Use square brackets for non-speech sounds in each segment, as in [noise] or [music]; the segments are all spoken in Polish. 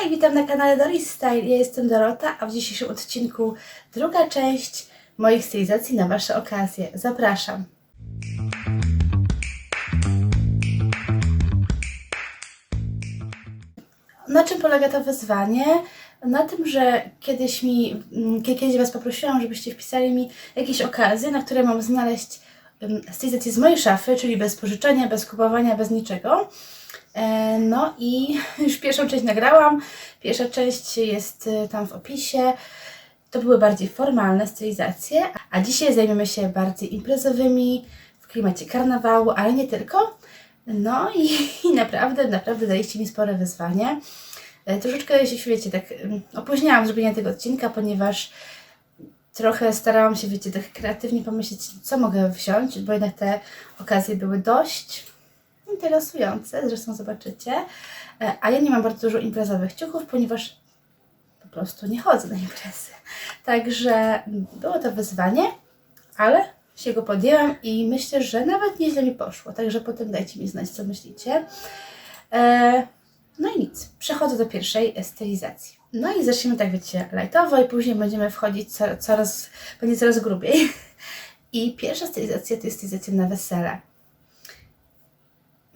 Hej, witam na kanale Doris Style. Ja jestem Dorota, a w dzisiejszym odcinku druga część moich stylizacji na Wasze okazje. Zapraszam. Na czym polega to wyzwanie? Na tym, że kiedyś mi, mm, kie- kiedyś Was poprosiłam, żebyście wpisali mi jakieś okazje, na które mam znaleźć ym, stylizację z mojej szafy, czyli bez pożyczenia, bez kupowania, bez niczego. E, No i [laughs] już pierwszą część nagrałam. Pierwsza część jest y, tam w opisie. To były bardziej formalne stylizacje, a dzisiaj zajmiemy się bardziej imprezowymi, w klimacie karnawału, ale nie tylko. No i, [laughs] i naprawdę, naprawdę daliście mi spore wyzwanie. E, Troszeczkę się, wiecie, tak ym, opóźniałam zrobienie tego odcinka, ponieważ trochę starałam się, wiecie, tak kreatywnie pomyśleć, co mogę wziąć, bo jednak te okazje były dość interesujące, zresztą zobaczycie. E, A ja nie mam bardzo dużo imprezowych ciuchów, ponieważ po prostu nie chodzę na imprezy. Także było to wyzwanie, ale się go podjęłam i myślę, że nawet nieźle mi poszło. Także potem dajcie mi znać, co myślicie. E, no i nic, przechodzę do pierwszej stylizacji. No i zacznijmy tak, wiecie, lightowo i później będziemy wchodzić co- coraz, będzie coraz grubiej. [laughs] I pierwsza stylizacja to jest stylizacja na wesele.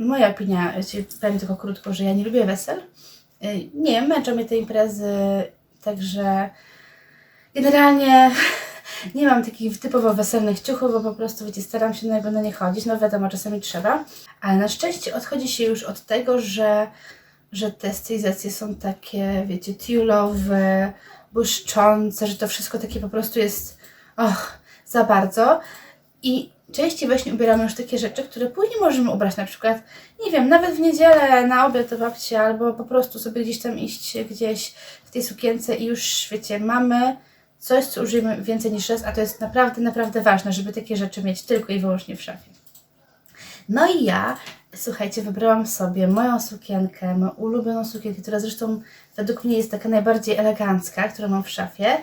Moja opinia, powiem tylko krótko, że ja nie lubię wesel. Y, Nie, męczą mnie te imprezy, także generalnie [laughs] nie mam takich typowo weselnych ciuchów, bo po prostu, wiecie, staram się na na nie chodzić. No wiadomo, czasami trzeba, ale na szczęście odchodzi się już od tego, że, że te stylizacje są takie, wiecie, tiulowe, błyszczące, że to wszystko takie po prostu jest, och, za bardzo. I częściej właśnie ubieramy już takie rzeczy, które później możemy ubrać na przykład, nie wiem, nawet w niedzielę na obiad do babci, albo po prostu sobie gdzieś tam iść gdzieś w tej sukience i już, wiecie, mamy coś, co użyjemy więcej niż raz, a to jest naprawdę, naprawdę ważne, żeby takie rzeczy mieć tylko i wyłącznie w szafie. No i ja, słuchajcie, wybrałam sobie moją sukienkę, moją ulubioną sukienkę, która zresztą według mnie jest taka najbardziej elegancka, którą mam w szafie.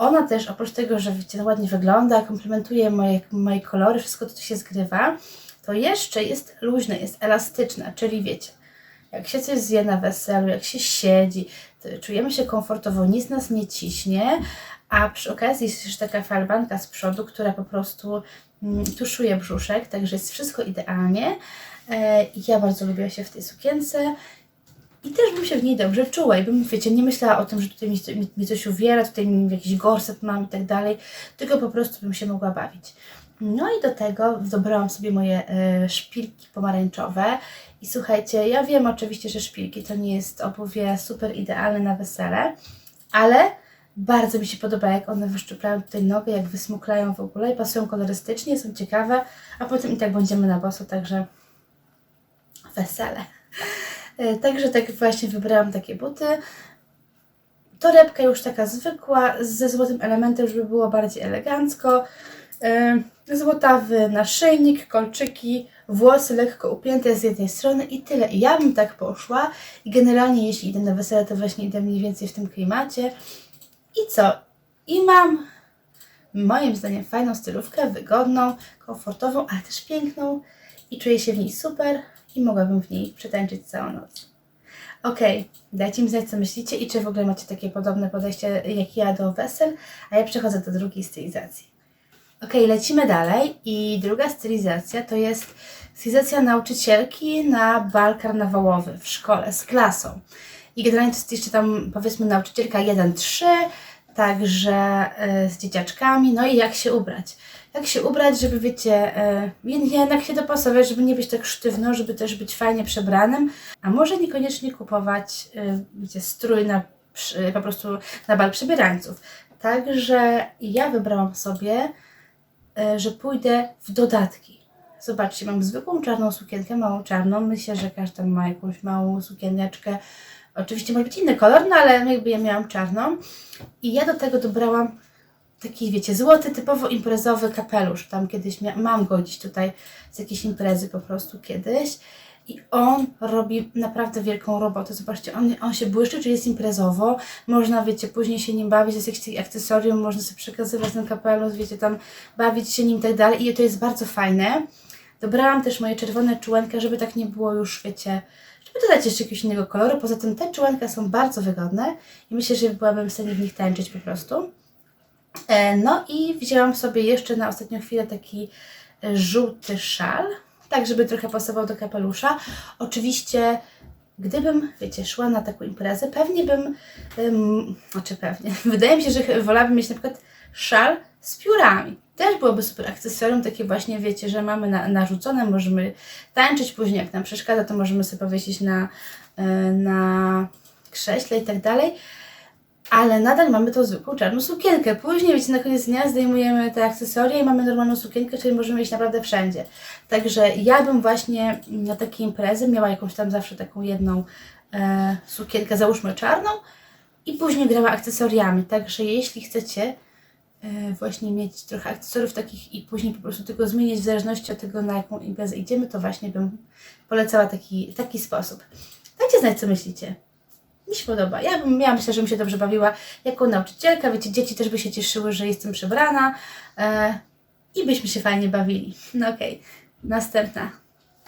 Ona też, oprócz tego, że wiecie, ładnie wygląda, komplementuje moje, moje kolory, wszystko to, się zgrywa, to jeszcze jest luźna, jest elastyczna, czyli wiecie, jak się coś zje na weselu, jak się siedzi, czujemy się komfortowo, nic nas nie ciśnie, a przy okazji jest jeszcze taka falbanka z przodu, która po prostu mm, tuszuje brzuszek, także jest wszystko idealnie. E, ja bardzo lubię się w tej sukience i też bym się w niej dobrze czuła i bym, wiecie, nie myślała o tym, że tutaj mi, mi, mi coś uwiera, tutaj mi jakiś gorset mam i tak dalej, tylko po prostu bym się mogła bawić. No i do tego dobrałam sobie moje e, szpilki pomarańczowe i słuchajcie, ja wiem oczywiście, że szpilki to nie jest obuwie super idealne na wesele, ale bardzo mi się podoba, jak one wyszczuplają tutaj nogę, jak wysmuklają w ogóle i pasują kolorystycznie, są ciekawe, a potem i tak będziemy na boso, także wesele. E, Także tak właśnie wybrałam takie buty. Torebka już taka zwykła, ze złotym elementem, żeby było bardziej elegancko. E, Złotawy naszyjnik, kolczyki, włosy lekko upięte z jednej strony i tyle. I ja bym tak poszła. I generalnie jeśli idę na wesele, to właśnie idę mniej więcej w tym klimacie. I co? I mam moim zdaniem fajną stylówkę, wygodną, komfortową, ale też piękną i czuję się w niej super i mogłabym w niej przetańczyć całą noc. Okej, dajcie mi znać, co myślicie i czy w ogóle macie takie podobne podejście jak ja do wesel, a ja przechodzę do drugiej stylizacji. Okej, lecimy dalej i druga stylizacja to jest stylizacja nauczycielki na bal karnawałowy w szkole z klasą. I generalnie to jest jeszcze tam powiedzmy nauczycielka 1-3, także y, z dzieciaczkami, no i jak się ubrać. Jak się ubrać, żeby wiecie, y, jednak się dopasować, żeby nie być tak sztywno, żeby też być fajnie przebranym, a może niekoniecznie kupować, y, wiecie, strój na, przy- po prostu na bal przebierańców. Także ja wybrałam sobie, że pójdę w dodatki. Zobaczcie, mam zwykłą czarną sukienkę, małą czarną. Myślę, że każda ma jakąś małą sukieneczkę. Oczywiście może być inny kolor, no ale jakby ja miałam czarną. I ja do tego dobrałam taki, wiecie, złoty, typowo imprezowy kapelusz. Tam kiedyś mia- mam go gdzieś tutaj z jakiejś imprezy po prostu kiedyś. I on robi naprawdę wielką robotę. Zobaczcie, on, on się błyszczy, czyli jest imprezowo. Można, wiecie, później się nim bawić, jest jakieś takie akcesorium, można sobie przekazywać ten kapelusz, wiecie, tam bawić się nim i tak dalej. I to jest bardzo fajne. Dobrałam też moje czerwone czułenkę, żeby tak nie było już, wiecie, żeby dodać jeszcze jakiegoś innego koloru. Poza tym te czułenka są bardzo wygodne i myślę, że byłabym w stanie w nich tańczyć po prostu. E, No i wzięłam sobie jeszcze na ostatnią chwilę taki e, żółty szal, tak żeby trochę pasował do kapelusza. Oczywiście, gdybym, wiecie, szła na taką imprezę, pewnie bym, ym, znaczy pewnie, [laughs] wydaje mi się, że wolałabym mieć na przykład szal z piórami. Też byłoby super akcesorium, takie właśnie, wiecie, że mamy na, narzucone, możemy tańczyć później, jak nam przeszkadza, to możemy sobie powiesić na, e, na krześle i tak dalej ale nadal mamy tą zwykłą czarną sukienkę. Później, wiecie, na koniec dnia zdejmujemy te akcesoria i mamy normalną sukienkę, czyli możemy iść naprawdę wszędzie. Także ja bym właśnie na takie imprezy miała jakąś tam zawsze taką jedną e, sukienkę, załóżmy czarną i później grała akcesoriami. Także jeśli chcecie e, właśnie mieć trochę akcesoriów takich i później po prostu tylko zmienić w zależności od tego, na jaką imprezę idziemy, to właśnie bym polecała taki, taki sposób. Dajcie znać, co myślicie mi się podoba. Ja, bym, ja myślę, że bym się dobrze bawiła jako nauczycielka. Wiecie, dzieci też by się cieszyły, że jestem przebrana e, i byśmy się fajnie bawili. No okej, następna.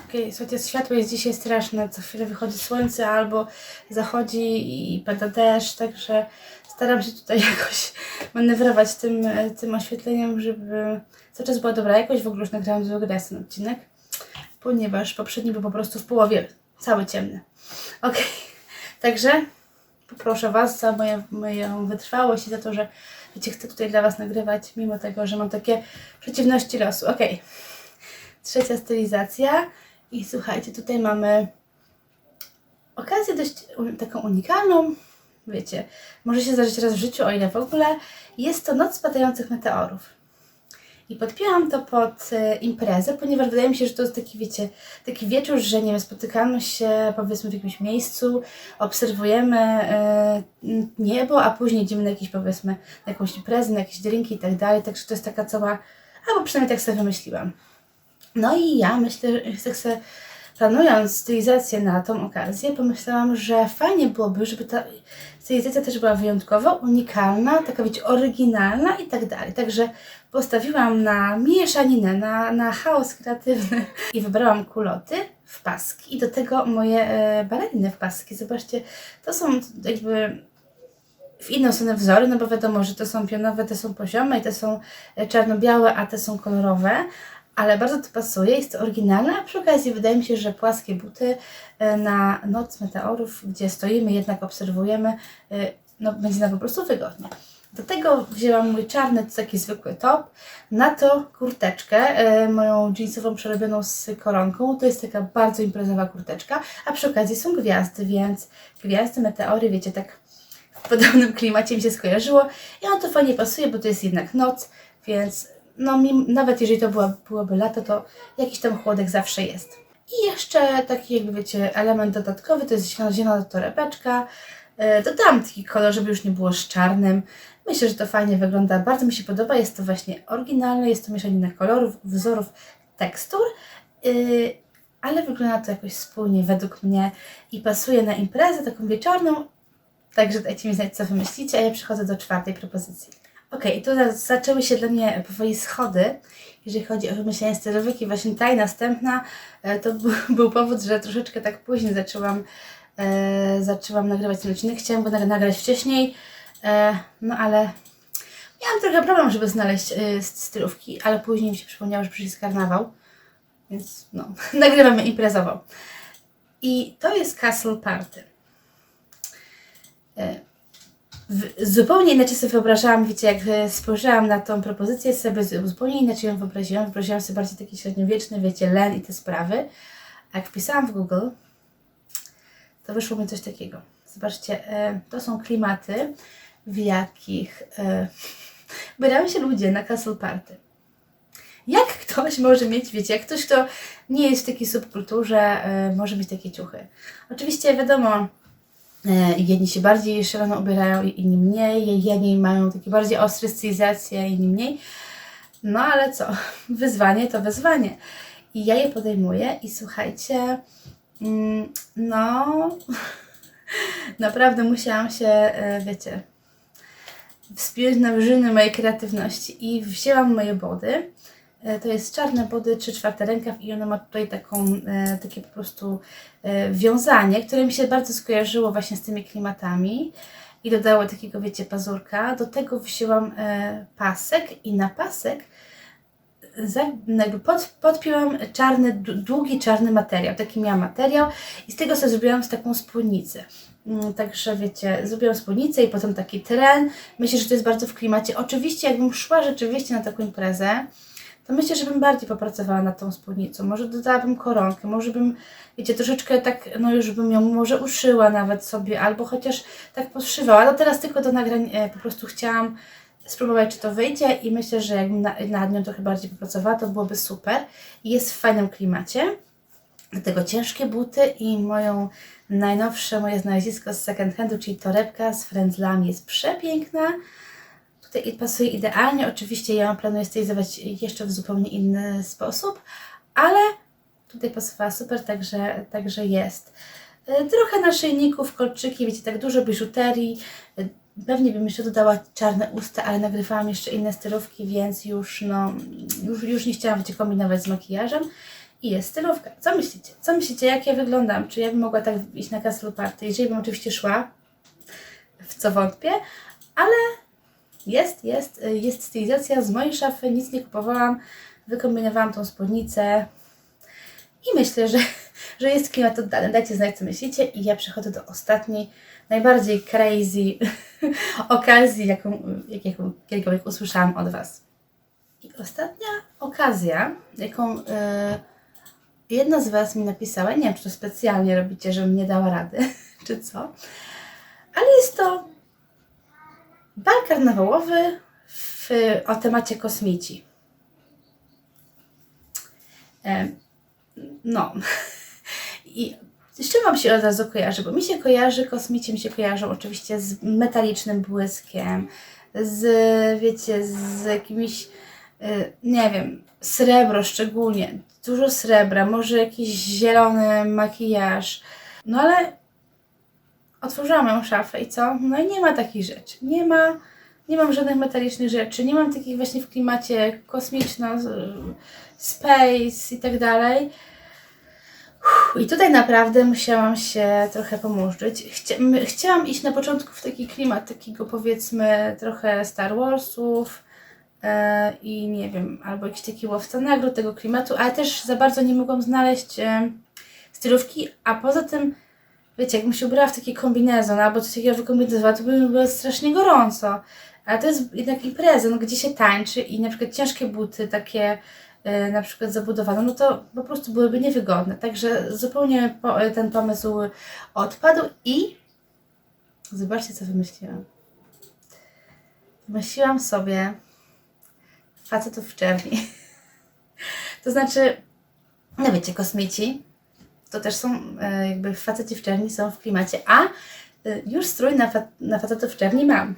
Okej, słuchajcie, światło jest dzisiaj straszne. Co chwilę wychodzi słońce albo zachodzi i pada deszcz, także staram się tutaj [laughs] jakoś manewrować tym, e, tym oświetleniem, żeby cały czas była dobra jakość. W ogóle już nagrałam raz ten odcinek, ponieważ poprzedni był po prostu w połowie cały ciemny. Okej. Także poproszę Was za moje, moją wytrwałość i za to, że wiecie, chcę tutaj dla Was nagrywać, mimo tego, że mam takie przeciwności losu. Ok. Trzecia stylizacja. I słuchajcie, tutaj mamy okazję dość taką unikalną. Wiecie, może się zdarzyć raz w życiu, o ile w ogóle. Jest to Noc Spadających Meteorów. I podpięłam to pod e, imprezę, ponieważ wydaje mi się, że to jest taki, wiecie, taki wieczór, że nie wiem, spotykamy się powiedzmy w jakimś miejscu, obserwujemy e, niebo, a później idziemy na jakiś powiedzmy, na jakąś imprezę, na jakieś drinki i tak dalej. Także to jest taka cała, albo przynajmniej tak sobie wymyśliłam. No i ja myślę, że tak sobie planując stylizację na tą okazję, pomyślałam, że fajnie byłoby, żeby ta stylizacja też była wyjątkowa, unikalna, taka wiecie, oryginalna i tak dalej. Także postawiłam na mieszaninę, na, na chaos kreatywny i wybrałam kuloty w paski i do tego moje e, baleriny w paski. Zobaczcie, to są jakby w inną stronę wzory, no bo wiadomo, że to są pionowe, te są poziome i te są e, czarno-białe, a te są kolorowe, ale bardzo to pasuje, jest to oryginalne, a przy okazji wydaje mi się, że płaskie buty e, na noc meteorów, gdzie stoimy, jednak obserwujemy, e, no będzie nam po prostu wygodnie. Do tego wzięłam mój czarny, taki zwykły top, na to kurteczkę, e, moją jeansową przerobioną z koronką. To jest taka bardzo imprezowa kurteczka, a przy okazji są gwiazdy, więc gwiazdy, meteory, wiecie, tak w podobnym klimacie mi się skojarzyło i on to fajnie pasuje, bo to jest jednak noc, więc no mim, nawet jeżeli to była, byłoby lato, to jakiś tam chłodek zawsze jest. I jeszcze taki jakby wiecie element dodatkowy, to jest zielona torebeczka. E, Dodałam taki kolor, żeby już nie było z czarnym. Myślę, że to fajnie wygląda, bardzo mi się podoba, jest to właśnie oryginalne, jest to mieszanina kolorów, wzorów, tekstur, yy, ale wygląda to jakoś spójnie według mnie i pasuje na imprezę taką wieczorną, Także dajcie mi znać, co wy myślicie, a ja przechodzę do czwartej propozycji. Okej, tu za- zaczęły się dla mnie powoli schody, jeżeli chodzi o wymyślenie sterowek i właśnie ta i następna e, to [laughs] był, był powód, że troszeczkę tak później zaczęłam, e, zaczęłam nagrywać ten odcinek. Chciałam go nag- nagrać wcześniej, no ale miałam trochę problem, żeby znaleźć e, stylówki, ale później mi się przypomniało, że przecież jest karnawał, więc no, [laughs] nagrywamy imprezowo. I to jest Castle Party. E, w, zupełnie inaczej sobie wyobrażałam, wiecie, jak e, spojrzałam na tą propozycję, sobie zu- zupełnie inaczej ją wyobraziłam. Wyobraziłam sobie bardziej taki średniowieczny, wiecie, len i te sprawy. A jak wpisałam w Google, to wyszło mi coś takiego. Zobaczcie, e, to są klimaty, w jakich e, się ludzie na Castle Party. Jak ktoś może mieć, wiecie, jak ktoś, kto nie jest w takiej subkulturze, e, może mieć takie ciuchy. Oczywiście wiadomo, E, Jedni się bardziej szalono ubierają, inni mniej. Jedni mają takie bardziej ostre stylizacje, inni mniej. No ale co? Wyzwanie to wyzwanie. I ja je podejmuję i słuchajcie, mm, no [laughs] naprawdę musiałam się, e, wiecie, wspiąć na wyżyny mojej kreatywności i wzięłam moje body E, To jest czarne body, 3 czwarte rękaw i ono ma tutaj taką, e, takie po prostu e, wiązanie, które mi się bardzo skojarzyło właśnie z tymi klimatami i dodało takiego, wiecie, pazurka. Do tego wzięłam pasek i na pasek pod, podpiłam czarny, długi czarny materiał. Taki miałam materiał i z tego sobie zrobiłam taką spódnicę. Mm, Także wiecie, zrobiłam spódnicę i potem taki tren. Myślę, że to jest bardzo w klimacie. Oczywiście, jakbym szła rzeczywiście na taką imprezę, to myślę, że bym bardziej popracowała nad tą spódnicą. Może dodałabym koronkę, może bym, wiecie, troszeczkę tak, no już bym ją może uszyła nawet sobie, albo chociaż tak podszywała. No teraz tylko do nagrań e, po prostu chciałam spróbować, czy to wyjdzie i myślę, że jakbym na, nad nią trochę bardziej popracowała, to byłoby super. Jest w fajnym klimacie. Do tego ciężkie buty i moją najnowsze moje znalezisko z second handu, czyli torebka z frędzlami jest przepiękna. Tutaj pasuje idealnie. Oczywiście ja ją planuję stylizować jeszcze w zupełnie inny sposób, ale tutaj pasowała super, także, także jest. E, Trochę naszyjników, kolczyki, wiecie, tak dużo biżuterii. E, Pewnie bym jeszcze dodała czarne usta, ale nagrywałam jeszcze inne stylówki, więc już, no, już, już nie chciałam wiecie, kombinować z makijażem. I jest stylówka. Co myślicie? Co myślicie, jak ja wyglądam? Czy ja bym mogła tak iść na castle party? Jeżeli bym oczywiście szła, w co wątpię, ale jest, jest, jest stylizacja z mojej szafy, nic nie kupowałam, wykombinowałam tą spódnicę i myślę, że, że jest klimat oddany. Dajcie znać, co myślicie i ja przechodzę do ostatniej, najbardziej crazy [laughs] okazji, jaką, jak, jaką kiedykolwiek usłyszałam od Was. I ostatnia okazja, jaką y, jedna z Was mi napisała, nie wiem, czy to specjalnie robicie, żebym nie dała rady, [laughs] czy co, ale jest to bal karnawałowy w, o temacie kosmici. Em, No. [laughs] I z czym Wam się od razu kojarzy? Bo mi się kojarzy, kosmici mi się kojarzą oczywiście z metalicznym błyskiem, z, wiecie, z jakimiś, nie wiem, srebro szczególnie, dużo srebra, może jakiś zielony makijaż. No ale otworzyłam moją szafę i co? No i nie ma takich rzeczy. Nie ma, nie mam żadnych metalicznych rzeczy, nie mam takich właśnie w klimacie kosmiczno, space i tak dalej. I tutaj naprawdę musiałam się trochę pomurzyć. Chcia, chciałam iść na początku w taki klimat takiego powiedzmy trochę Star Warsów e, i nie wiem, albo jakiś taki łowca nagród tego klimatu, ale też za bardzo nie mogłam znaleźć e, stylówki, a poza tym wiecie, jakbym się ubrała w taki kombinezon albo coś takiego wykombinowała, to by mi było strasznie gorąco. Ale to jest jednak impreza, gdzie się tańczy i na przykład ciężkie buty, takie e, na przykład zabudowane, no to po prostu byłyby niewygodne. Także zupełnie e, ten pomysł odpadł i zobaczcie, co wymyśliłam. Wymyśliłam sobie facetów w czerni. to znaczy, no wiecie, kosmici, to też są e, jakby faceci w czerni są w klimacie, a e, już strój na, fa- na facetów w czerni mam.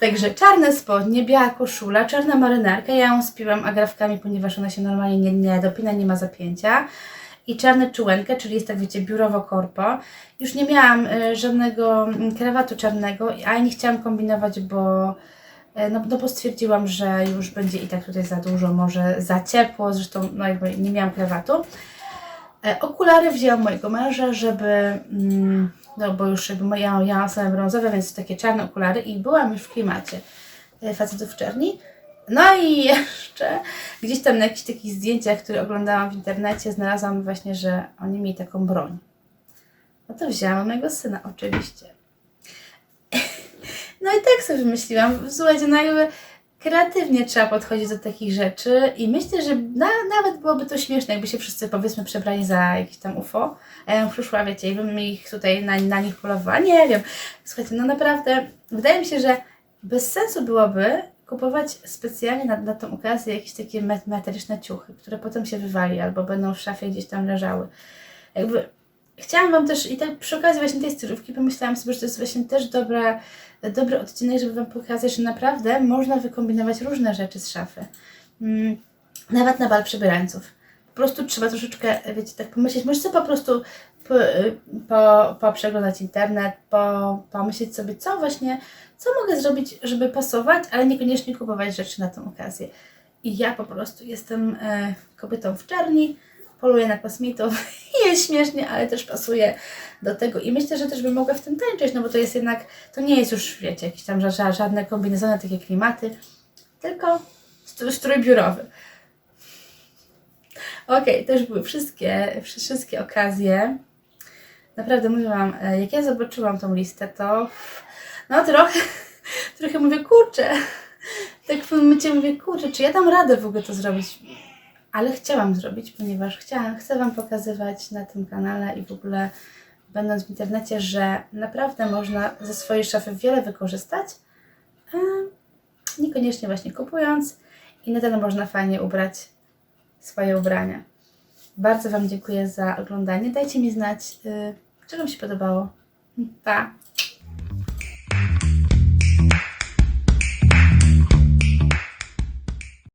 Także czarne spodnie, biała koszula, czarna marynarka. Ja ją spiłam agrafkami, ponieważ ona się normalnie nie, nie dopina, nie ma zapięcia. I czarne czułenkę, czyli jest tak, wiecie, biurowo korpo. Już nie miałam e, żadnego mm, krawatu czarnego, a nie chciałam kombinować, bo no, no bo stwierdziłam, że już będzie i tak tutaj za dużo, może za ciepło, zresztą no jakby nie miałam krawatu. E, Okulary wzięłam mojego męża, żeby, mm, no bo już jakby ja, ja mam same brązowe, więc takie czarne okulary i byłam już w klimacie e, facetów czerni. No i [laughs] jeszcze gdzieś tam na jakichś takich zdjęciach, które oglądałam w internecie, znalazłam właśnie, że oni mieli taką broń. No to wzięłam mojego syna, oczywiście. No i tak sobie wymyśliłam, słuchajcie, no jakby kreatywnie trzeba podchodzić do takich rzeczy i myślę, że na, nawet byłoby to śmieszne, jakby się wszyscy powiedzmy przebrali za jakieś tam UFO, a ja bym przyszła, wiecie, i bym ich tutaj na, na nich polowała, nie wiem. Słuchajcie, no naprawdę, wydaje mi się, że bez sensu byłoby kupować specjalnie na, na tą okazję jakieś takie met- metaliczne ciuchy, które potem się wywali albo będą w szafie gdzieś tam leżały. Jakby chciałam Wam też i tak przy okazji właśnie tej stylówki pomyślałam sobie, że to jest właśnie też dobre, dobry odcinek, żeby Wam pokazać, że naprawdę można wykombinować różne rzeczy z szafy. Mm, nawet na bal przebierańców. Po prostu trzeba troszeczkę, wiecie, tak pomyśleć, może sobie po prostu po, po, po przeglądać internet, po, pomyśleć sobie, co właśnie, co mogę zrobić, żeby pasować, ale niekoniecznie kupować rzeczy na tą okazję. I ja po prostu jestem e, kobietą w czerni, poluję na kosmitów i [laughs] jest śmiesznie, ale też pasuje do tego. I myślę, że też bym mogła w tym tańczyć, no bo to jest jednak, to nie jest już, wiecie, jakieś tam ża- żadne kombinezony, takie klimaty, tylko strój, biurowy. Okej, to już były wszystkie, wszy- wszystkie okazje. Naprawdę mówię Wam, e, jak ja zobaczyłam tą listę, to no trochę, [laughs] trochę mówię, kurczę, [laughs] tak w pewnym momencie mówię, kurczę, czy ja dam radę w ogóle to zrobić? Ale chciałam zrobić, ponieważ chciałam, chcę Wam pokazywać na tym kanale i w ogóle będąc w internecie, że naprawdę można ze swojej szafy wiele wykorzystać, niekoniecznie właśnie kupując i na tyle można fajnie ubrać swoje ubrania. Bardzo Wam dziękuję za oglądanie. Dajcie mi znać, yy, czy Wam się podobało. Pa!